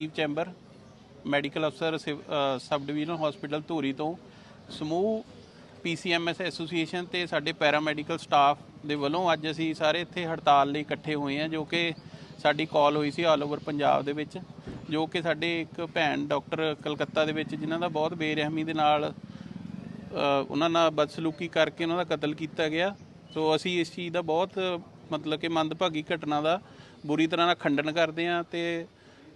ਸਹਿਯੋਗੀ chamber, medical ਅਫਸਰ, ਸਿਵ- ਸਬ ਡਿਵੀਜ਼ਨ ਹਸਪੀਟਲ ਧੂਰੀ ਤੋਂ ਸਮੂਹ ਪੀਸੀਐਮਐਸ ਐਸੋਸੀਏਸ਼ਨ ਤੇ ਸਾਡੇ ਪੈਰਾਮੈਡੀਕਲ ਸਟਾਫ ਦੇ ਵੱਲੋਂ ਅੱਜ ਅਸੀਂ ਸਾਰੇ ਇੱਥੇ ਹੜਤਾਲ ਲਈ ਇਕੱਠੇ ਹੋਏ ਹਾਂ, ਜੋ ਕਿ ਸਾਡੀ ਕਾਲ ਹੋਈ ਸੀ ਆਲ ਓਵਰ ਪੰਜਾਬ ਦੇ ਵਿੱਚ, ਜੋ ਕਿ ਸਾਡੇ ਇੱਕ ਭੈਣ ਡਾਕਟਰ ਕਲਕੱਤਾ ਦੇ ਵਿੱਚ, ਜਿਨ੍ਹਾਂ ਦਾ ਬਹੁਤ ਬੇਰਹਿਮੀ ਦੇ ਨਾਲ ਉਹਨਾਂ ਨਾਲ ਬਦਸਲੂਕੀ ਕਰਕੇ ਉਹਨਾਂ ਦਾ ਕਤਲ ਕੀਤਾ ਗਿਆ। ਸੋ ਅਸੀਂ ਇਸ ਚੀਜ਼ ਦਾ ਬਹੁਤ ਮਤਲਬ ਕਿ ਮੰਦਭਾਗੀ ਘਟਨਾ ਦਾ ਬੁਰੀ ਤਰ੍ਹਾਂ ਨਾਲ ਖੰਡਨ ਕਰਦੇ ਹਾਂ ਤੇ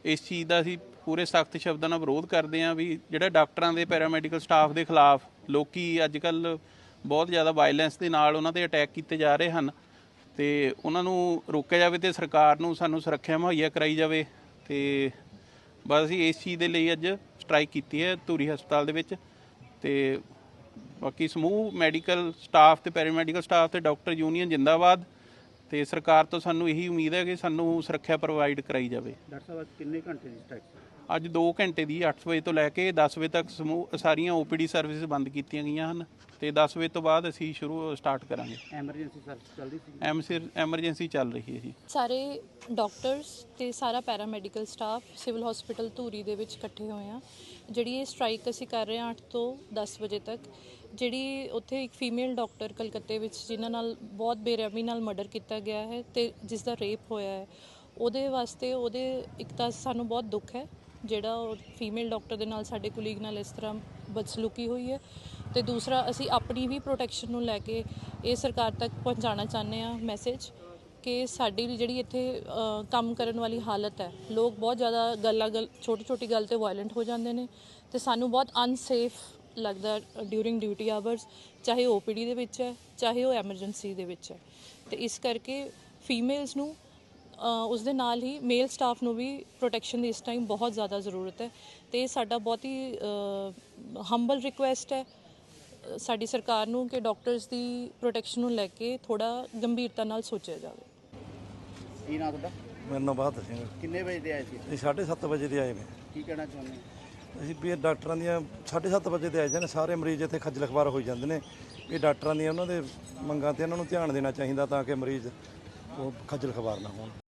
ਇਸ ਚੀਜ਼ ਦਾ ਅਸੀਂ ਪੂਰੇ ਸਖਤ ਸ਼ਬਦਾਂ ਨਾਲ ਵਿਰੋਧ ਕਰਦੇ ਹਾਂ ਵੀ ਜਿਹੜਾ ਡਾਕਟਰਾਂ ਦੇ ਪੈਰਾਮੈਡੀਕਲ ਸਟਾਫ ਦੇ ਖਿਲਾਫ ਲੋਕੀ ਅੱਜ ਕੱਲ ਬਹੁਤ ਜ਼ਿਆਦਾ ਵਾਇਲੈਂਸ ਦੇ ਨਾਲ ਉਹਨਾਂ ਤੇ ਅਟੈਕ ਕੀਤੇ ਜਾ ਰਹੇ ਹਨ ਤੇ ਉਹਨਾਂ ਨੂੰ ਰੋਕਿਆ ਜਾਵੇ ਤੇ ਸਰਕਾਰ ਨੂੰ ਸਾਨੂੰ ਸੁਰੱਖਿਆ ਮੁਹੱਈਆ ਕਰਾਈ ਜਾਵੇ ਤੇ ਬਸ ਅਸੀਂ ਇਸ ਚੀਜ਼ ਦੇ ਲਈ ਅੱਜ ਸਟ੍ਰਾਈਕ ਕੀਤੀ ਹੈ ਧੂਰੀ ਹਸਪਤਾਲ ਦੇ ਵਿੱਚ ਤੇ ਬਾਕੀ ਸਮੂਹ ਮੈਡੀਕਲ ਸਟਾਫ ਤੇ ਪੈਰਾਮੈਡੀਕਲ ਸਟਾਫ ਤੇ ਡਾਕਟਰ ਯੂਨੀਅਨ ਜਿੰਦਾਬਾਦ ਤੇ ਸਰਕਾਰ ਤੋਂ ਸਾਨੂੰ ਇਹੀ ਉਮੀਦ ਹੈ ਕਿ ਸਾਨੂੰ ਸੁਰੱਖਿਆ ਪ੍ਰੋਵਾਈਡ ਕਰਾਈ ਜਾਵੇ। ਡਾਕਟਰ ਸਾਹਿਬ ਅੱਜ ਕਿੰਨੇ ਘੰਟੇ ਦੀ ਸਟ੍ਰਾਈਕ ਅੱਜ 2 ਘੰਟੇ ਦੀ 8 ਵਜੇ ਤੋਂ ਲੈ ਕੇ 10 ਵਜੇ ਤੱਕ ਸਮੂਹ ਸਾਰੀਆਂ ਓਪੀਡੀ ਸਰਵਿਸਿਜ਼ ਬੰਦ ਕੀਤੀਆਂ ਗਈਆਂ ਹਨ ਤੇ 10 ਵਜੇ ਤੋਂ ਬਾਅਦ ਅਸੀਂ ਸ਼ੁਰੂ ਸਟਾਰਟ ਕਰਾਂਗੇ। ਐਮਰਜੈਂਸੀ ਸਰਵਿਸ ਚੱਲਦੀ ਸੀ? ਐਮਰਜੈਂਸੀ ਚੱਲ ਰਹੀ ਹੈ ਜੀ। ਸਾਰੇ ਡਾਕਟਰਸ ਤੇ ਸਾਰਾ paramedical staff civil hospital Dhuri ਦੇ ਵਿੱਚ ਇਕੱਠੇ ਹੋਏ ਆ। ਜਿਹੜੀ ਇਹ ਸਟ੍ਰਾਈਕ ਅਸੀਂ ਕਰ ਰਹੇ ਹਾਂ 8 ਤੋਂ 10 ਵਜੇ ਤੱਕ ਜਿਹੜੀ ਉੱਥੇ ਇੱਕ ਫੀਮੇਲ ਡਾਕਟਰ ਕਲਕੱਤੇ ਵਿੱਚ, ਜਿਨ੍ਹਾਂ ਨਾਲ ਬਹੁਤ ਬੇਰਹਿਮੀ ਨਾਲ ਮਰਡਰ ਕੀਤਾ ਗਿਆ ਹੈ ਤੇ ਜਿਸ ਦਾ ਰੇਪ ਹੋਇਆ ਹੈ, ਉਹਦੇ ਵਾਸਤੇ ਉਹਦੇ ਇੱਕ ਤਾਂ ਸਾਨੂੰ ਬਹੁਤ ਦੁੱਖ ਹੈ, ਜਿਹੜਾ ਉਹ ਫੀਮੇਲ ਡਾਕਟਰ ਦੇ ਨਾਲ ਸਾਡੇ ਕੁਲੀਗ ਨਾਲ ਇਸ ਤਰ੍ਹਾਂ ਬਦਸਲੂਕੀ ਹੋਈ ਹੈ ਤੇ ਦੂਸਰਾ, ਅਸੀਂ ਆਪਣੀ ਵੀ ਪ੍ਰੋਟੈਕਸ਼ਨ ਨੂੰ ਲੈ ਕੇ ਇਹ ਸਰਕਾਰ ਤੱਕ ਪਹੁੰਚਾਉਣਾ ਚਾਹੁੰਦੇ ਹਾਂ ਮੈਸੇਜ ਕਿ ਸਾਡੀ ਜਿਹੜੀ ਇੱਥੇ ਕੰਮ ਕਰਨ ਵਾਲੀ ਹਾਲਤ ਹੈ, ਲੋਕ ਬਹੁਤ ਜ਼ਿਆਦਾ ਗੱਲਾਂ ਗੱਲ ਛੋਟੀ ਛੋਟੀ ਗੱਲ ਤੇ ਵਾਇਲੈਂਟ ਹੋ ਜਾਂਦੇ ਨੇ ਤੇ ਸਾਨੂੰ ਬਹੁਤ ਅਨਸੇਫ ਲੱਗਦਾ ਡਿਊਰਿੰਗ ਡਿਊਟੀ ਆਵਰਸ ਚਾਹੇ ਓਪੀਡੀ ਦੇ ਵਿੱਚ ਹੈ ਚਾਹੇ ਉਹ ਐਮਰਜੈਂਸੀ ਦੇ ਵਿੱਚ ਹੈ। ਤੇ ਇਸ ਕਰਕੇ ਫੀਮੇਲਸ ਨੂੰ ਉਸ ਦੇ ਨਾਲ ਹੀ ਮੇਲ ਸਟਾਫ ਨੂੰ ਵੀ ਪ੍ਰੋਟੈਕਸ਼ਨ ਦੀ ਇਸ ਟਾਈਮ ਬਹੁਤ ਜ਼ਿਆਦਾ ਜ਼ਰੂਰਤ ਹੈ। ਤੇ ਇਹ ਸਾਡਾ ਬਹੁਤ ਹੀ ਹੰਬਲ ਰਿਕੁਐਸਟ ਹੈ ਸਾਡੀ ਸਰਕਾਰ ਨੂੰ ਕਿ ਡਾਕਟਰਸ ਦੀ ਪ੍ਰੋਟੈਕਸ਼ਨ ਨੂੰ ਲੈ ਕੇ ਥੋੜਾ ਗੰਭੀਰਤਾ ਨਾਲ ਸੋਚਿਆ ਜਾਵੇ। ਕੀ ਨਾਂ ਤੁਹਾਡਾ? ਮੇਰਾ ਨਾਮ ਬਹਾਦਰ ਸਿੰਘ ਕਿੰਨੇ ਵਜੇ ਦੇ ਆਏ ਸੀ? ਇਹ 7:30 ਵਜੇ ਦੇ ਆਏ ਨੇ। ਕੀ ਕਹਿਣਾ ਚਾਹੁੰਦੇ ਹੋ? ਅਸੀਂ ਵੀ ਇਹ ਡਾਕਟਰਾਂ ਦੀਆਂ 7:30 ਵਜੇ 'ਤੇ ਆ ਜਾਂਦੇ ਸਾਰੇ ਮਰੀਜ਼ ਇੱਥੇ ਖੱਜਲ ਖਵਾਰ ਹੋਈ ਜਾਂਦੇ ਨੇ। ਇਹ ਡਾਕਟਰਾਂ ਦੀਆਂ ਉਹਨਾਂ ਦੇ ਮੰਗਾਂ ਤੇ ਇਹਨਾਂ ਨੂੰ ਧਿਆਨ ਦੇਣਾ ਚਾਹੀਦਾ ਤਾਂ ਕਿ ਮਰੀਜ਼ ਉਹ ਖੱਜਲ ਖਵਾਰ ਨਾ ਹੋਣ।